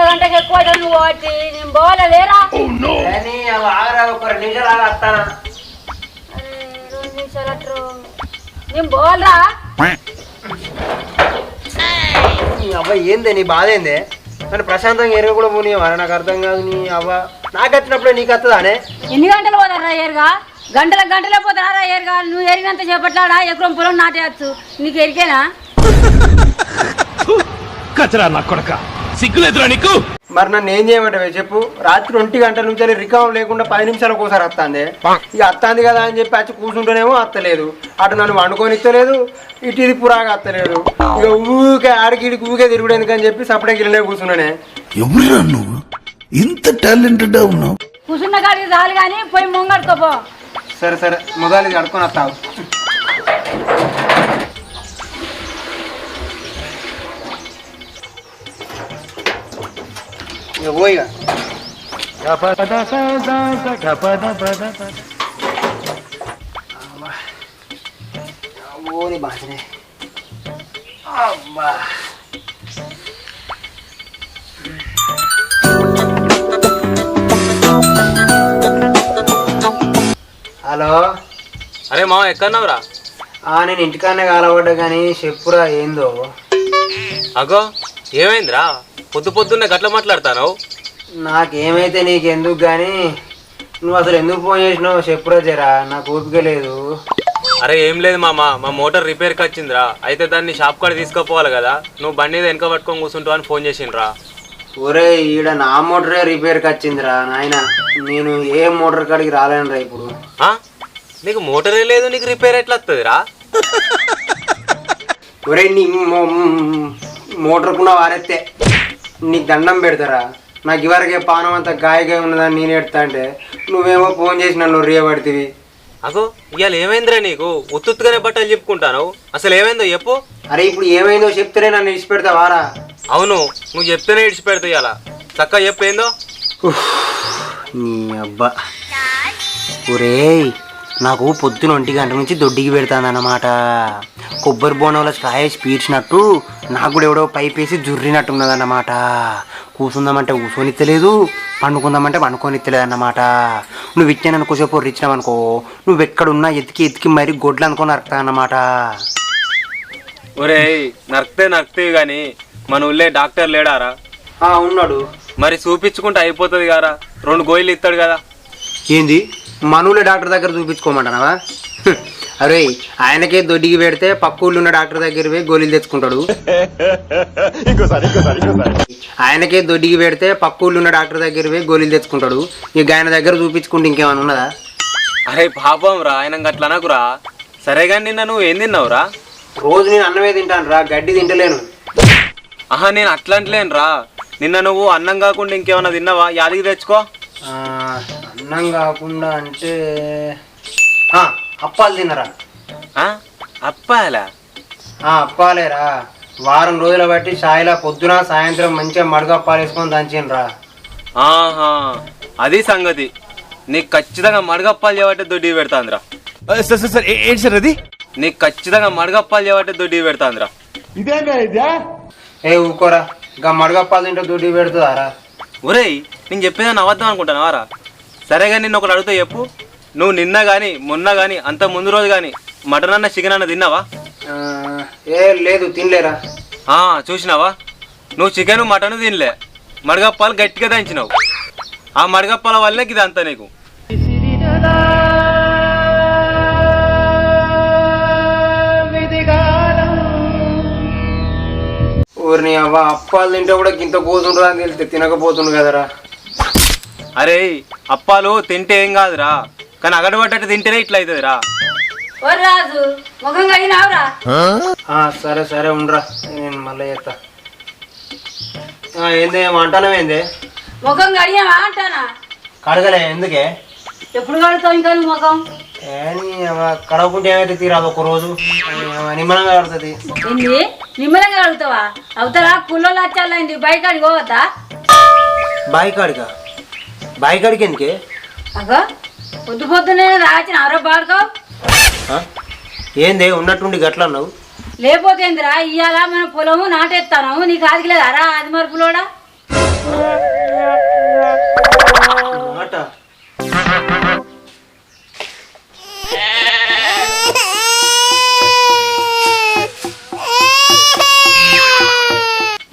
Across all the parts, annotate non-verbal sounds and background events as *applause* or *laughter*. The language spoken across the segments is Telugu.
గంటకి ఎక్కువ నువ్వు వచ్చి నేను పోలే లేరా ఒక రెండు నిమిషాలు అట్రు నేను పోలరా నీ అవ్వ ఏందే నీ బాధ ఏందే? కానీ ప్రశాంతంగా ఎరుగు కూడా పోనీ నాకు అర్థం కాదు నీ అవ్వ. నాకు వచ్చినప్పుడే నీకు వస్తుందానే ఎన్ని గంటలు పోతారా ఏరుగా? గంటల గంటలే పోతారా ఏరుగా. నువ్వు ఎరిగినంత చేపట్లాడా ఎకరం పొలం నాటేయచ్చు. నీకు ఎరికేనా? కచరా నా కొడక. సిగ్గులేదురా నీకు? మరి నన్ను ఏం చేయమంటావే చెప్పు? రాత్రి ఒంటి గంటల నుంచి రికామ్ లేకుండా పది నిమిషాలకు ఒకసారి వస్తుంది. ఇక వస్తుంది కదా అని చెప్పి వచ్చి కూర్చుంటేనేమో అత్తలేదు. అటు నన్ను వండుకొనిస్తలేదు ఇటు ఇది పురాగా అత్తలేదు. ఇక ఊకే ఆడికి ఇడికి ఊకే తిరుగుడు ఎందుకని చెప్పి సపడే గిల్లనే కూర్చున్నానే. ఎవరురా నువ్వు? ఇంత టాలెంటెడ్ ఉన్నావు. కూర్చున్న కాడికి చాలు కానీ పోయి ముంగడుకోపో సరే సరే. మొదలు ఇది అడుకొని వస్తావు. ఇక పోయిగా ఓని బాగానే అబ్బా హలో అరే మా ఎక్కడున్నావురా? ఆ నేను ఇంటికాడనే కాలబడ్డా కానీ చెప్పురా ఏందో. అగో ఏమైందిరా? పొద్దు పొద్దున్నే గట్ల మాట్లాడతాను నాకేమైతే నీకెందుకు కానీ నువ్వు అసలు ఎందుకు ఫోన్ చేసినావు చెప్పురా జరా నాకు ఓపిక లేదు. అరే ఏం లేదు మామ మా మోటార్ రిపేర్కి వచ్చిందిరా. అయితే దాన్ని షాప్ కాడ తీసుకుపోవాలి కదా నువ్వు బండి వెనక పట్టుకొని కూర్చుంటావు అని ఫోన్ చేసిండ్రా. ఒరే ఈడ నా మోటరే రిపేర్కి వచ్చిందిరా నాయన. నేను ఏ మోటార్ కాడికి రాలేనురా ఇప్పుడు. ఆ? నీకు మోటారే లేదు నీకు రిపేర్ ఎట్లా వస్తుందిరా ఒరే నీ మో- మోటార్కున్న వారెత్తే. నీకు దండం పెడతారా? నాకు ఇవరకే పానం అంతా గాయగా ఉన్నదని నేను ఎడతా అంటే నువ్వేమో ఫోన్ చేసి నన్ను రియబడితివి అగో ఇవాళ ఏమైందిరా నీకు? ఉత్తుత్తుగానే బట్టలు చెప్పుకుంటాను అసలు ఏమైందో చెప్పు. అరే ఇప్పుడు ఏమైందో చెప్తేనే నన్ను ఇడిచిపెడతావారా? అవును నువ్వు చెప్తేనే ఇడిచి పెడతావు ఇవాళ చక్కగా చెప్పు ఏందో? నీ అబ్బా. ఒరేయ్ నాకు పొద్దున ఒంటి గంట నుంచి దొడ్డికి పెడతానన్నమాట కొబ్బరి బోనంలో స్కాయేసి పీల్చినట్టు నాకు కూడా ఎవడో పైప్ వేసి జుర్రినట్టున్నదన్నమాట. కూర్చుందామంటే కూర్చొనిత్తలేదు పండుకుందామంటే పండుకొనిత్తలేదు అన్నమాట నువ్వు ఇచ్చాను కొసేపు ఇచ్చినావు అనుకో నువ్వు ఎక్కడున్నా ఎతికి ఎతికి మరి గొడ్లు అనుకొని నరుకుతా అన్నమాట ఒరేయ్ నరికితే నరికితే కానీ మన ఊళ్ళే డాక్టర్ లేడారా? ఉన్నాడు. మరి చూపించుకుంటే అయిపోతుంది కదా రెండు గోయిలు ఇస్తాడు కదా. ఏంది? మనూలే డాక్టర్ దగ్గర చూపించుకోమంటానవా. అరే ఆయనకే దొడ్డికి పెడితే పక్క ఊళ్ళో ఉన్న డాక్టర్ దగ్గర పోయి గోళీలు తెచ్చుకుంటాడు. *laughs* ఆయనకే దొడ్డికి పెడితే పక్క ఊళ్ళో ఉన్న డాక్టర్ దగ్గర పోయి గోళీలు తెచ్చుకుంటాడు. ఇక ఆయన దగ్గర చూపించుకుంటే ఇంకేమైనా ఉన్నదా? అరే పాపం రా ఆయన అనకురా. సరే కానీ నిన్న నువ్వు ఏం తిన్నావురా? రోజు నేను అన్నమే తింటాను రా గడ్డి తింటలేను. ఆహా నేను అట్లా అంటలేను రా. నిన్న నువ్వు అన్నం కాకుండా ఇంకేమన్నా తిన్నావా? యాదికి తెచ్చుకో. అన్నం కాకుండా అంటే ఆ, అప్పాలు తిన్నరా ఆ? అప్పాలా? ఆ, అప్పాలేరా. వారం రోజుల బట్టి సాయిలా పొద్దున సాయంత్రం మంచిగా మడుగు అప్పాలు వేసుకొని దంచినరా ఆహా అది సంగతి. నీకు ఖచ్చితంగా మడగప్పాలు చేయబట్టే దొడ్డి పెడతాందిరా. సార్ సార్ ఏంటి సార్ అది? నీకు ఖచ్చితంగా మడగప్పాలు చేయబట్టే దొడ్డి పెడతాందిరా. ఏ ఊకోరా. ఇంకా మడగప్పాలు తింటే దుడ్డి పెడుతుందారా? ఒరేయ్ నేను చెప్పేదాన్ని అవద్దాం అనుకుంటానావారా సరేగా నిన్ను ఒకటి అడుగుతా చెప్పు. నువ్వు నిన్న కానీ మొన్న కానీ అంత ముందు రోజు కానీ మటన్ అన్న చికెన్ అన్న తిన్నావా? ఏ లేదు తినలేరా? ఆ, చూసినావా? నువ్వు చికెన్ మటన్ తినలే. మడగప్పాలు గట్టిగా దంచినావు. ఆ మడగప్పాల వల్లే ఇది అంతా నీకు. ఊరిని అవ్వ అప్పాలు తింటే కూడా ఇంత పోతుండ్రా అని తెలిస్తే తినకపోతుండు కదరా. అరే అప్పాలు తింటే ఏం కాదురా. కానీ అగడబడ్డట్టు తింటేనే ఇట్లా అవుతుందిరా. ఓ రాజు ముఖం కడిగినావురా సరే సరే ఉండరా. నేను మళ్ళీ చేస్తా. ఏంది వంటనమేంది ముఖం కడిగావా అంటానా? కడగలే ఎందుకే? ఎప్పుడు కడుతావు ఇంకా నువ్వు ముఖం? కడగకుంటే ఏమైతే తీరాదు ఒక రోజు? నిమ్మలంగా కడుతుంది ఏంది? నిమ్మలంగా అడుగుతావా అవుతారా కుళ్ళోళ్ళు వచ్చాలండి బయట కాడికి పోవద్దా? బాయి కాడికా? బాయి కాడికి ఎందుకే? అగో పొద్దు రాచిన ఆరో ఏందే ఉన్నట్టుండి గట్ల అన్నావు లేకపోతే ఏందిరా ఇవాళ మన పొలము నాటేస్తాను నీకు ఆదిగలేదు అరా ఆది మరుపులోడా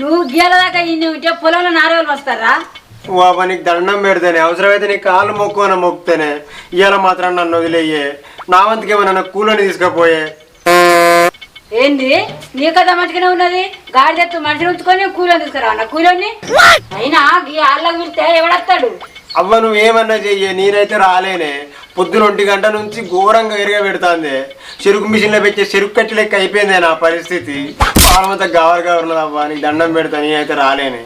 నువ్వు గీయాల దాకా ఇన్ని ఉంటే పొలంలో నారేళ్ళు వస్తారా? బాబా నీకు దండం పెడితేనే అవసరమైతే నీ కాళ్ళు మొక్కున మొక్కుతేనే ఇవాళ మాత్రం నన్ను వదిలేయే. నా వంతుకి ఏమన్నా కూలని తీసుకుపోయే. ఏంది? నీ కథ మంచిగానే ఉన్నది? గాడి తెత్తు మనిషిని ఉంచుకొని కూలని తీసుకురా అన్న కూలని? అయినా ఈ ఆళ్ళకి పిలిస్తే ఎవడొస్తాడు అవ్వ నువ్వేమన్నా చెయ్యి నేనైతే రాలేనే. పొద్దున ఒంటి గంట నుంచి ఘోరంగా ఎరగ పెడుతుంది చెరుకు మిషన్లో పెట్టే చెరుకు కట్టి లెక్క అయిపోయింది నా పరిస్థితి. పాలమంతా గవర్ గవర్ ఉన్నది అవ్వ నీకు దండం పెడతా నేనైతే రాలేనే.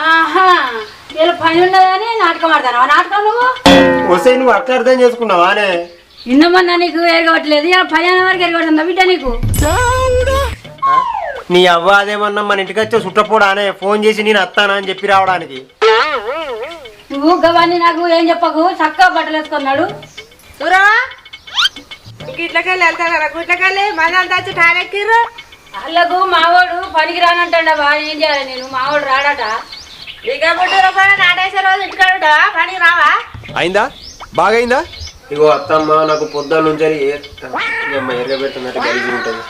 ఆహా పని ఉన్నదని నాటకం ఆడతాను నాటకం నువ్వు? వస్తే నువ్వు అట్లా అర్థం చేసుకున్నావానే ఇన్నమన్నా నీకు ఎరగబట్టలేదు ఇలా వరకు ఎరగబడుతుందా బిడ్డ నీకు? నీ అవ్వ అదేమన్నా మన ఇంటికి వచ్చే సుట్టపోడానే ఫోన్ చేసి నేను వస్తానా అని చెప్పి రావడానికి? నువ్వు గవాన్ని నాకు ఏం చెప్పకు చక్కగా బట్టలు వేసుకున్నాడు. ఇంక ఇట్లకెళ్ళి మన అంతా వచ్చి టారెక్కిర్రు వాళ్ళకు మావాడు పనికి రానంటాడవా ఏం చేయాలి నేను? మావాడు రాడట. పనికి రావా? అయిందా? బాగైందా? ఇగో అత్తమ్మ నాకు పొద్దున్న నుంచి ఉంటుంది.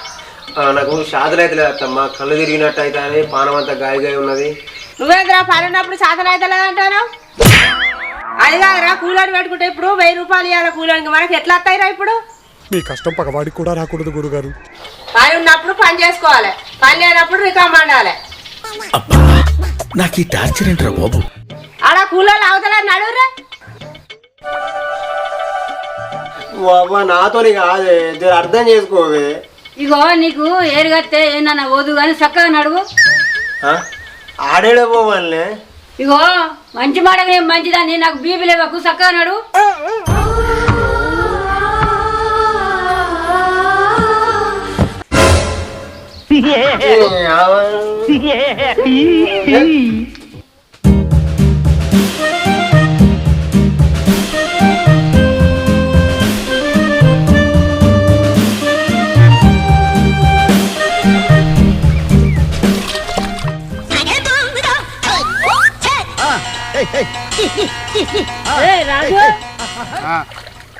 నాకు షాదులు అయితే లేదు అత్తమ్మ. కళ్ళు తిరిగినట్టు అయితే అని పానం అంతా గాయ గాయ ఉన్నది. నువ్వేంద్రా పని ఉన్నప్పుడు సాధన అయితే లేదంటాను అది కాదురా కూలోని పెట్టుకుంటే ఇప్పుడు వెయ్యి రూపాయలు ఇవ్వాలి కూలోనికి మనకి ఎట్లా వస్తాయిరా ఇప్పుడు? మీ కష్టం పగవాడికి కూడా రాకూడదు గురుగారు. పని ఉన్నప్పుడు పని చేసుకోవాలి. పని లేనప్పుడు రికామ్ పండాలి అబ్బా. నాకు ఈ టార్చర్ ఏంట్రా బాబు? ఆడ కూలోళ్ళు అవతల ఓ అవ్వ నాతోని కాదే జర అర్థం చేసుకోవే ఇగో నీకు ఏరుగత్తే ఏమన్నా ఓదు కానీ చక్కగా నడువు. ఆ? ఆడేడే పోవాలనే. ఇగో మంచి మాట నేను మంచిదాన్ని నాకు బీపీ లేవకు చక్కగా నడువు రాజు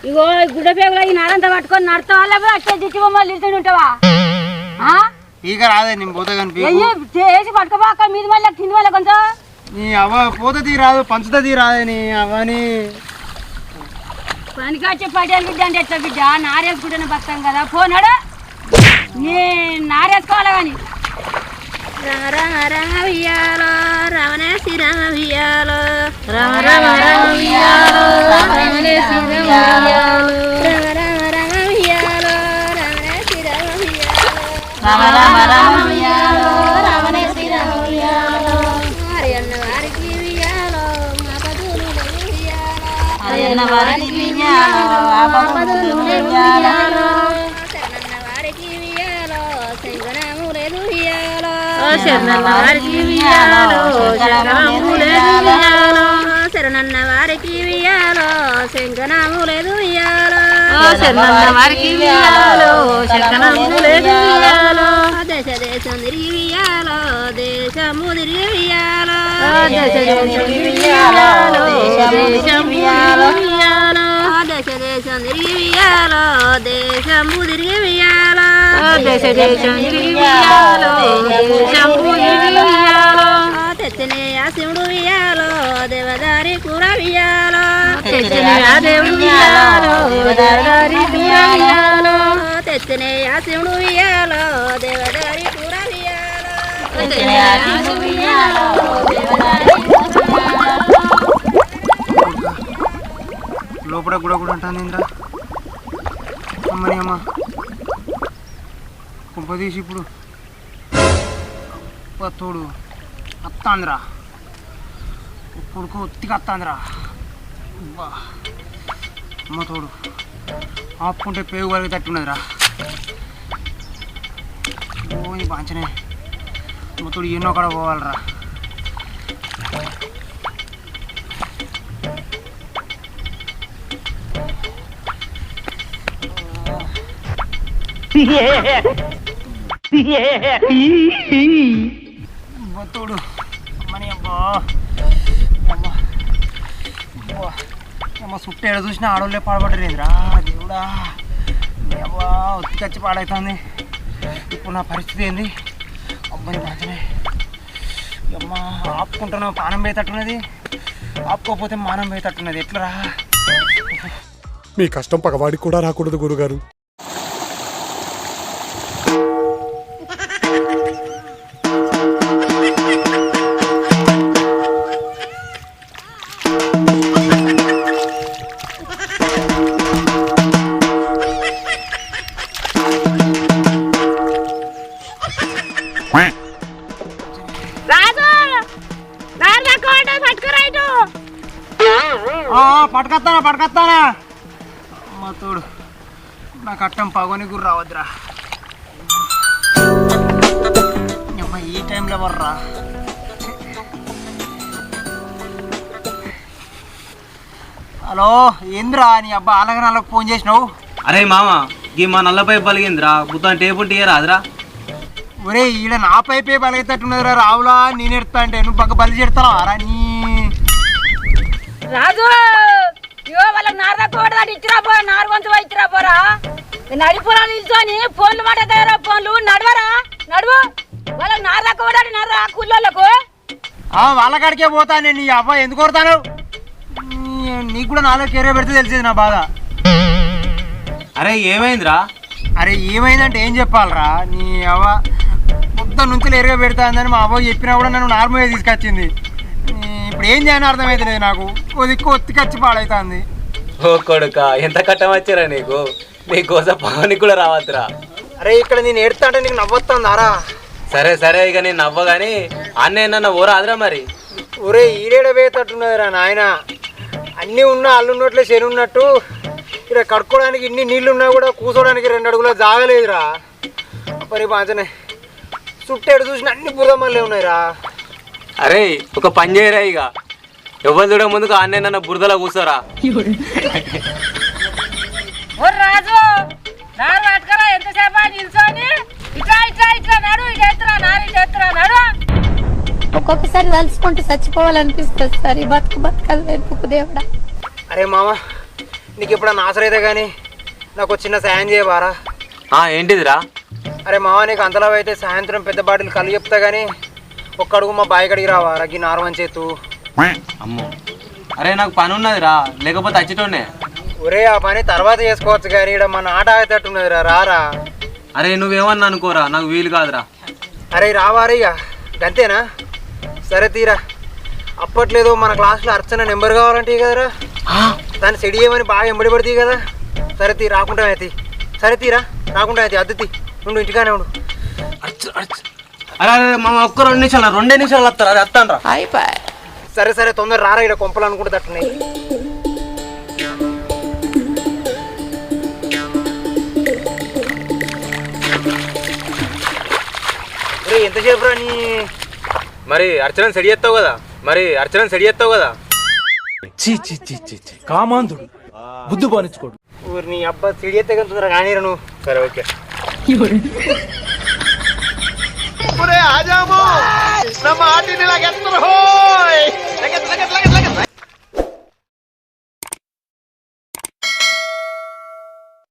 ఇగో గుడ్డ పేగులో ఈ నారంతా పట్టుకొని నడతా వాళ్ళ అట్టే దిచ్చి బొమ్మలు నిల్చుని ఉంటావా? ఇక రాదే నేను పోతే కనిపి ఎయ్యి, చేసి పట్టుకోబా అక్కడ మీది మళ్ళీ కింది మళ్ళీ కొంచెం. నీ అవ్వ పోతే తీ రాదు పంచుతా తీ రాదే నీ అవ్వని పనికొచ్చే పడేలు బిడ్డ అంటే ఎట్లా బిడ్డ? నారేసుకుంటేనే బతాం కదా. పోనాడు నీ నారేసుకోవాలి కానీ. రామ రామ వియ్యాలో రమణ శ్రీరామ వియ్యాలో రామ రామ రామ వియ్యాలో శ్రీరామ వియ్యాలో వారికి వియ్యాలో మా పదులు వియ్యాలో. శరణన్న వారికి వియ్యాలో శంకరాములేదు వియ్యాలో. శరణన్న వారికి శరణన్న వారికి వియ్యాలో శంకరాములేదు వియ్యాలో శరణన్న వారికి వియ్యాలో దేశ దేశం తిరిగి వియ్యాలో దేశం వియ్యాలో దేశ దేశం తిరిగి దేశం తిరిగి తెచ్చనే ఆ శివుడు దేవదారి కూర వియ్యాలో తెచ్చనే ఆ దేవుడు వియ్యాలో దేవదారి కూర తెచ్చనే ఆ శివుడు దేవదారి లోపల కూడా కూడా అంటాను ఏంటా అమ్మని అమ్మ. కుంపదీసి ఇప్పుడు. తోడు. అత్తాంద్రా. కొడుకు ఒత్తిగా అత్తాంద్రా. అబ్బా. అమ్మ తోడు. ఆపుకుంటే పేగు వాళ్ళకి తట్టున్నదిరా ఓ ఈ బాంచనే. అమ్మ తోడు ఎన్నో కాడ పోవాలరా బతుడు అమ్మని అబ్బా అమ్మ సుట్ట ఎడ చూసినా ఆడోళ్ళే పాడబడ్డరేంద్రా దేవుడా అబ్బా ఒత్తికచ్చి పాడవుతుంది ఇప్పుడు నా పరిస్థితి ఏంది అబ్బాయి మంచనే అమ్మ ఆపుకుంటున్నావు పానం పోయేటట్టున్నది. ఆపుకోకపోతే మానం పోయేటట్టున్నది. ఎట్లరా? మీ కష్టం పగవాడికి కూడా రాకూడదు గురుగారు. రాజు! పట్టుకురా ఇటు పట్టుకొస్తానా పట్టుకొస్తానా? అమ్మ తోడు నా కట్టం పగని గురు రావద్దురా. అమ్మ ఈ టైంలో ఎవర్రా? హలో ఏంద్రా నీ అబ్బా అలాగనాలకు ఫోన్ చేసినావు? అరే మామ ఈ మా నల్లపై పలిగిందిరా టేబుల్ టీ రాదురా ఒరే ఈడ నా పైపే బలగేటట్టున్నదిరా రావులా నేను ఎడతా అంటే. నువ్వు పక్క బలి చెడతావా? రా నీ. రాజు ఇగో వాళ్ళకి నార కూడదాడు ఇచ్చిరా పోరా నారు కొంచెం ఇచ్చిరా పోరా. నడిపోరా నిల్చొని ఫోన్లు మాట్లాడతారా ఫోన్లు. నడవరా? నడువు. వాళ్ళకి నార కూడాడు నార కూలోళ్ళకు? ఆ వాళ్ళ కాడికే పోతా నేను. నీ అబ్బా ఎందుకు కొడతాను? నీ- నీకు కూడా నాలో కెరీర్ పెడితే తెలిసేది నా బాధ. అరే ఏమైందిరా? అరే ఏమైందంటే ఏం చెప్పాలరా? నీ అవ్వ మొత్తం నుంచి ఎరుగా పెడతాందని మా అవ్వ చెప్పినా కూడా నన్ను నార్మల్గా తీసుకొచ్చింది. ఇప్పుడు ఏం చేయని అర్థమైతే లేదు నాకు. ఓ దిక్కు ఒత్తికొచ్చి పాడైతుంది. ఓ కొడుక ఎంత కట్టం వచ్చారా నీకు? నీ కోసం పవనికి కూడా రావద్దురా. అరే ఇక్కడ నేను ఎడతా అంటే నీకు నవ్వొస్తుందారా సరే సరే ఇక నేను నవ్వగాని అన్న నన్ను ఓరాదురా మరి. ఒరే ఈడేడ పోయేటట్టున్నదిరా నాయన. అన్నీ ఉన్నా అల్లున్నట్లే శని ఉన్నట్టు ఇక్కడ కడుక్కోవడానికి ఇన్ని నీళ్ళు ఉన్నా కూడా కూర్చోడానికి రెండు అడుగుల జాగలేదురా. మరి బాగానే చుట్టేడు చూసిన అన్ని బురదమల్లే ఉన్నాయిరా. అరే ఒక పని చేయరా ఇక. ఎవరు చూడ ముందుకు అన్న నన్ను బురదలో కూర్చోరా రాజు నారు పట్టుకరా ఎంతసేపు నిల్చొని? ఇట్లా ఇట్లా ఇట్లా నడు ఇటు ఎత్తురా నారు ఇటు ఎత్తురా నడు. ఒక్కొక్కసారి తలుచుకుంటే చచ్చిపోవాలనిపిస్తుంది. సార్ ఈ బతుకు బతకలు వెతుకు దేవుడా. అరే మామ నీకు ఎప్పుడన్నా ఆసరైతే కానీ నాకు ఒక చిన్న సాయం చేయబారా. ఆ, ఏంటిదిరా? అరే మామ నీకు అంతలో అయితే సాయంత్రం పెద్ద బాటిల్ కళ్ళు చెప్తా కానీ ఒక్క అడుగు మా బాయి కడిగి రావా రగ్గి నార్మల్ చేతు. అమ్మో. అరే నాకు పని ఉన్నదిరా లేకపోతే వచ్చేటోనే ఒరే ఆ పని తర్వాత చేసుకోవచ్చు కానీ ఇక్కడ మన ఆట ఆగేటట్టున్నది రా రారా. అరే నువ్వేమన్నా అనుకోరా నాకు వీలు కాదురా. అరే రావారా ఇక అంతేనా సరే తీరా. అప్పట్లేదో మన క్లాస్లో అర్చన నెంబర్ కావాలంటే కదరా. దాన్ని సెడి చేయమని బాగా ఎంబడి పడుతుంది కదా. సరే తీ రాకుండా అయితే. సరే తీరా రాకుండా అయితే అద్దె ఉండు ఇంటికానే ఉండు. అరే అరే మా ఒక్క రెండు నిమిషాలు రెండే నిమిషాలు వస్తారా. అరే వస్తాను రా. సరే సరే తొందర రారా ఇక్కడ కొంపలు అనుకుంటే తట్టున్నాయి. ఎంతసేపు రా నీ మరి అర్చన సెడి చేస్తావు కదా? మరి అర్చన సెడి చేస్తావు కదా? చీ చీ చీ చీ చీ. కామాంధుడు. బుద్ధి ఊరి నీ అబ్బా సిడి కదా కానీ నువ్వు. సరే ఓకే. 有人。不对，阿家木，那么阿弟你来给吃了，来给来给来给来给。